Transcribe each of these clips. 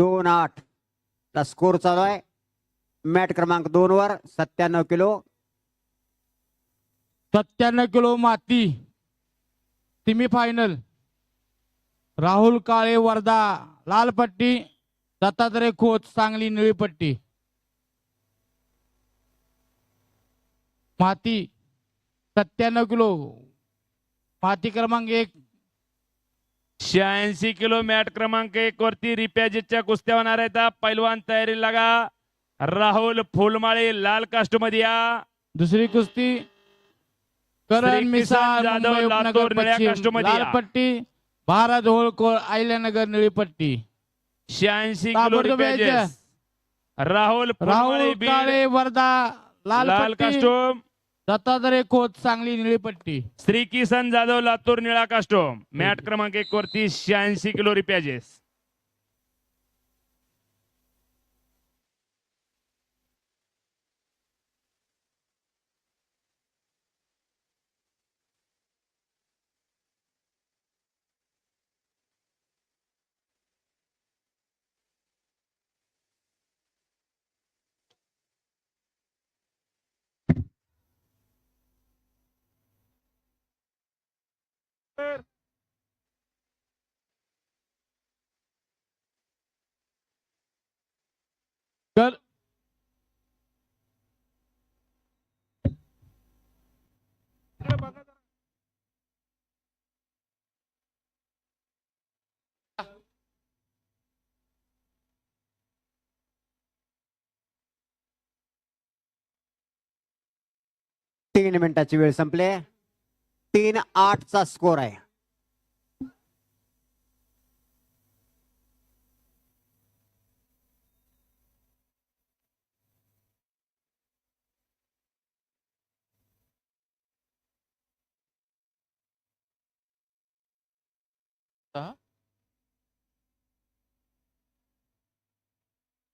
दोन आठ. चा स्कोर चालू आहे. मॅट क्रमांक दोन वर सत्त्याण्णव किलो. सत्त्याण्णव किलो माती. सेमी फायनल राहुल काळे वर्धा लाल पट्टी दत्तात्रय खोत सांगली निळी पट्टी. माती. सत्त्याण्णव किलो. माती क्रमांक एक. शहाऐंशी किलो मॅट क्रमांक एक वरती रिपॅजेसच्या कुस्त्या होणार आहेत. पैलवान तयारी लागा. राहुल फुलमाळे लाल कास्टमध्ये या. दुसरी कुस्ती करण मिसाळ जाधव, लातूर, निळ्या पश्चिम कास्टमध्ये लाल या. पट्टी भारत होळकोळ आयल्यानगर निळी पट्टी शहाऐंशी किलो ताबडतोब रिपॅजेस. यायचं. राहुल फुलमाळे राहुल बीड, काळे वर्धा लाल लाल पट्टी कास्टोम दत्तात्रय खोत सांगली निळीपट्टी श्री किसन जाधव लातूर निळा कास्टोम मॅट क्रमांक एक वरती शहाऐंशी किलो रिपॅजेस. कर तीन मिनिटाची वेळ संपले. तीन आठ चा स्कोर आहे.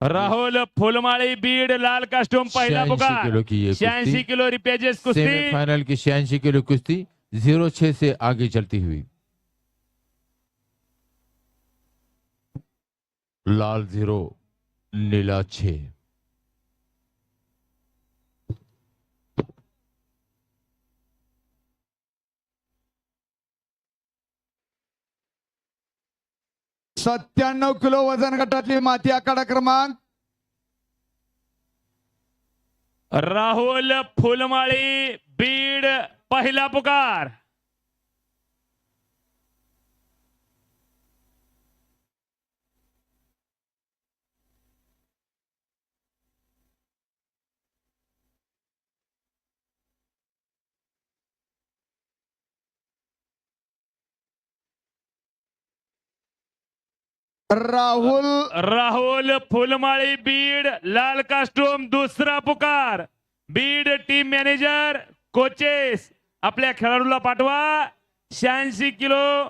राहुल फुलमाळी बीड लाल कास्टोम पहिला 86 पुकार किलो की ये शहाऐंशी किलो रिपॅजेस कुस्ती. सेमीफाइनल की छियासी किलो कुश्ती जीरो छह से आगे चलती हुई। लाल जीरो नीला छह। सत्त्याण्णव किलो वजन गटातली माती आखाडा क्रमांक? राहुल फुलमाळी बीड पहिला पुकार। राहुल। राहुल फुलमाळी बीड लाल कास्टूम दुसरा पुकार। Beed team manager coaches. आपल्या खेळाडूला पाठवा. शहाऐंशी किलो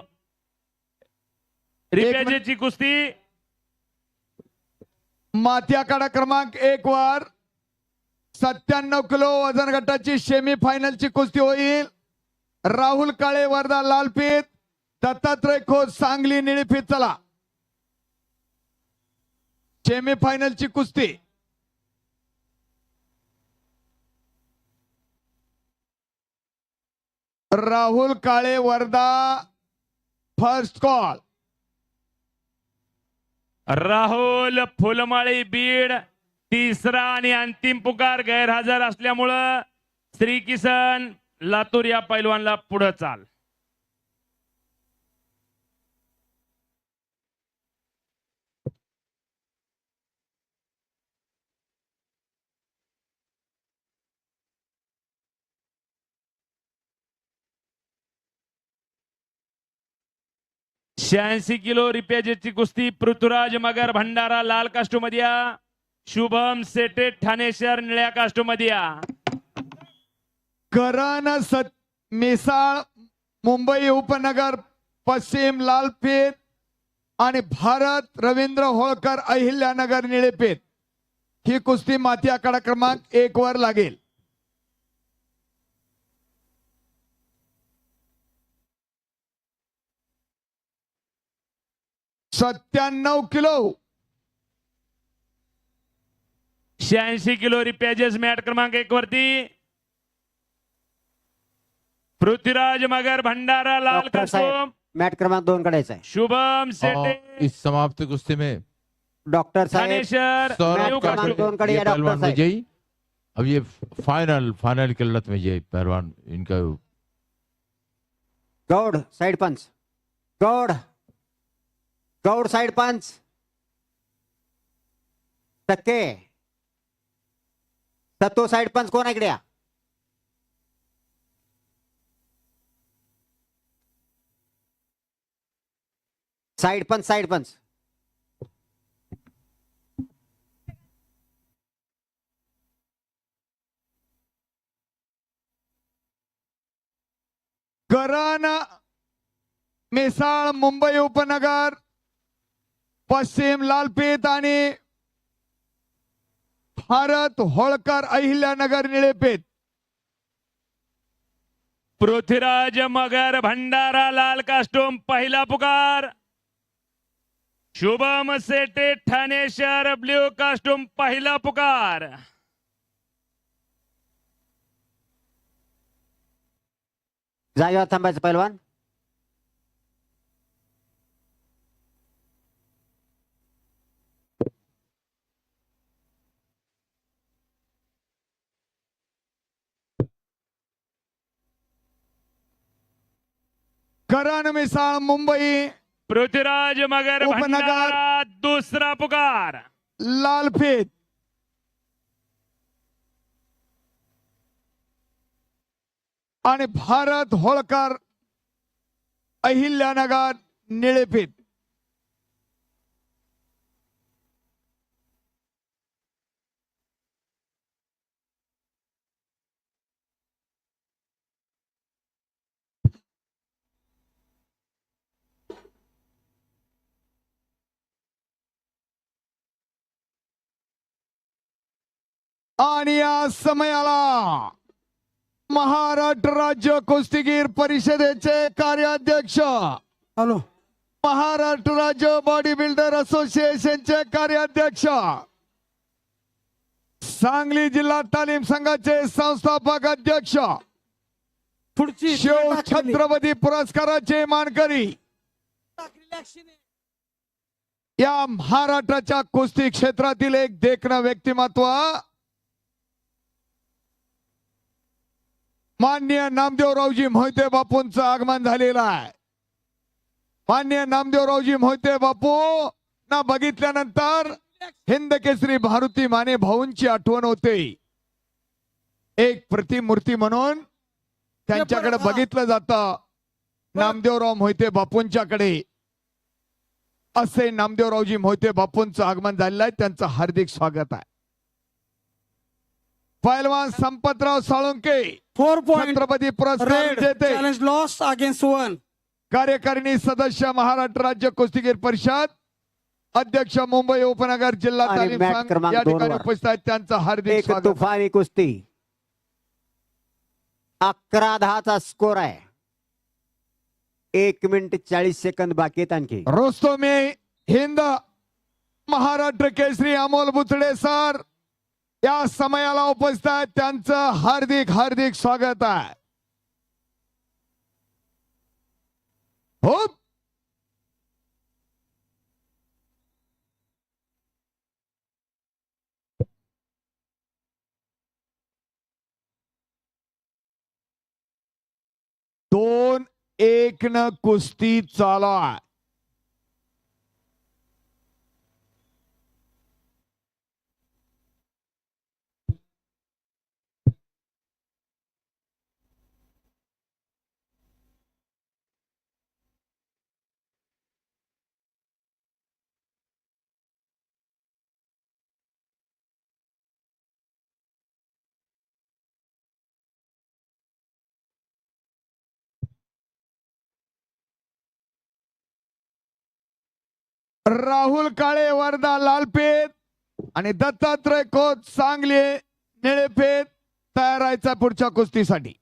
रिपॅजेची कुस्ती. माती आखाडा क्रमांक एक वर. सत्त्याण्णव किलो वजन गटाची सेमी फायनलची कुस्ती होईल. राहुल काळे वर्धा लालपीत. दत्तात्रय खोत सांगली निळीपीत चला. सेमी फायनलची कुस्ती. राहुल काळे वर्धा फर्स्ट कॉल राहुल फुलमाळी बीड तिसरा आणि अंतिम पुकार गैरहजर असल्यामुळं श्री किसन लातूर या पैलवानला पुढे चाल. शहाऐंशी किलो रिपेजेची कुस्ती पृथ्वीराज मगर भंडारा लाल कास्टोमध्ये शुभम सेटे ठाणे शहर निळ्या कास्टोमध्ये करण सत मिसाळ मुंबई उपनगर पश्चिम लालपेठ आणि भारत रवींद्र होळकर अहिल्यानगर निळेपेठ ही कुस्ती माती आकडा क्रमांक एक वर लागेल. सत्त्याण्णव किलो। शहाऐंशी किलो रिपॅजेस मॅट क्रमांक एक वरती। पृथ्वीराज मगर भंडारा लाल डॉक्टर साहेब कस्तूम मॅट क्रमांक दोन कडायचा आहे शुभम और सेटे इस समाप्त कुश्ती में डॉक्टर साहेब थानेश्वर सौरभ न्यू क्रमांक कस्तूम. दोन कडे ये या डॉक्टर पहलवान साहेब। विजयी। अब ये फाइनल फाइनल की लड़त में ये पहलवान इनका गौड साइड पंच। गौड। गौड साइड पंच। टक्के सत्तो साइड पंच कोण इकडे साइड पंच साइड पंच। करण मिसाळ मुंबई उपनगर। पश्चिम लालपेत आणि भारत होळकर अहिल्यानगर निळेपेत पृथ्वीराज मगर भंडारा लाल कास्टूम पहिला पुकार. शुभम सेटे ठाणेश्वर ब्ल्यू कास्टूम पहिला पुकार. जागेवर थांबायचं पहिलवान करण मिसाळ मुंबई. पृथ्वीराज मगर उपनगर. दुसरा पुकार. लालपेत आणि भारत होळकर अहिल्यानगर निळेपेत आणि या समयाला महाराष्ट्र राज्य कुस्तीगीर परिषदेचे कार्याध्यक्ष हॅलो. महाराष्ट्र राज्य बॉडी बिल्डर असोसिएशनचे कार्याध्यक्ष सांगली जिल्हा तालीम संघाचे संस्थापक अध्यक्ष पुढची शिव छत्रपती पुरस्काराचे मानकरी या महाराष्ट्राच्या कुस्ती क्षेत्रातील एक देखणं व्यक्तिमत्व मान्य नामदेवरावजी मोहिते बापूंचं आगमन झालेलं आहे. मान्य नामदेवरावजी मोहिते बापू ना बघितल्यानंतर हिंद केसरी भारुती माने भाऊंची आठवण होते. एक प्रतिमूर्ती म्हणून त्यांच्याकडे बघितलं जातं. नामदेवराव मोहिते बापूंच्याकडे. असे नामदेवरावजी मोहिते बापूंचं आगमन झालेलं आहे. त्यांचं हार्दिक स्वागत आहे. पैलवान संपतराव साळुंके फोर पॉइंट छत्रपती पुरस्कार रेड विजेते. चॅलेंज लॉस अगेन्स्ट वन कार्यकारिणी सदस्य महाराष्ट्र राज्य कुस्तीगीर परिषद अध्यक्ष मुंबई उपनगर जिल्हा तालीम संघ. या ठिकाणी. उपस्थित आहेत त्यांचं हार्दिक स्वागत. तुफानी कुस्ती. अकरा दहाचा स्कोर आहे. एक मिनिट चाळीस सेकंद बाकी आहेत आणखी. रोस्तोमे हिंद महाराष्ट्र केसरी अमोल बुचडे सर या समयाला उपस्थित आहेत. त्यांचं हार्दिक हार्दिक स्वागत आहे. हो दोन एक न कुस्ती चालू आहे. राहुल काळे वर्धा लालपेत आणि दत्तात्रय खोत सांगली निळेपेत तयार व्हायचा पुढच्या कुस्तीसाठी.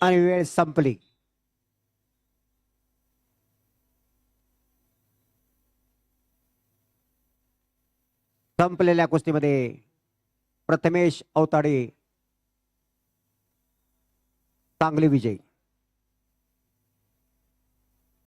आणि वेळ संपली. संपलेल्या कुस्तीमध्ये प्रथमेश अवताडे. चांगले विजयी.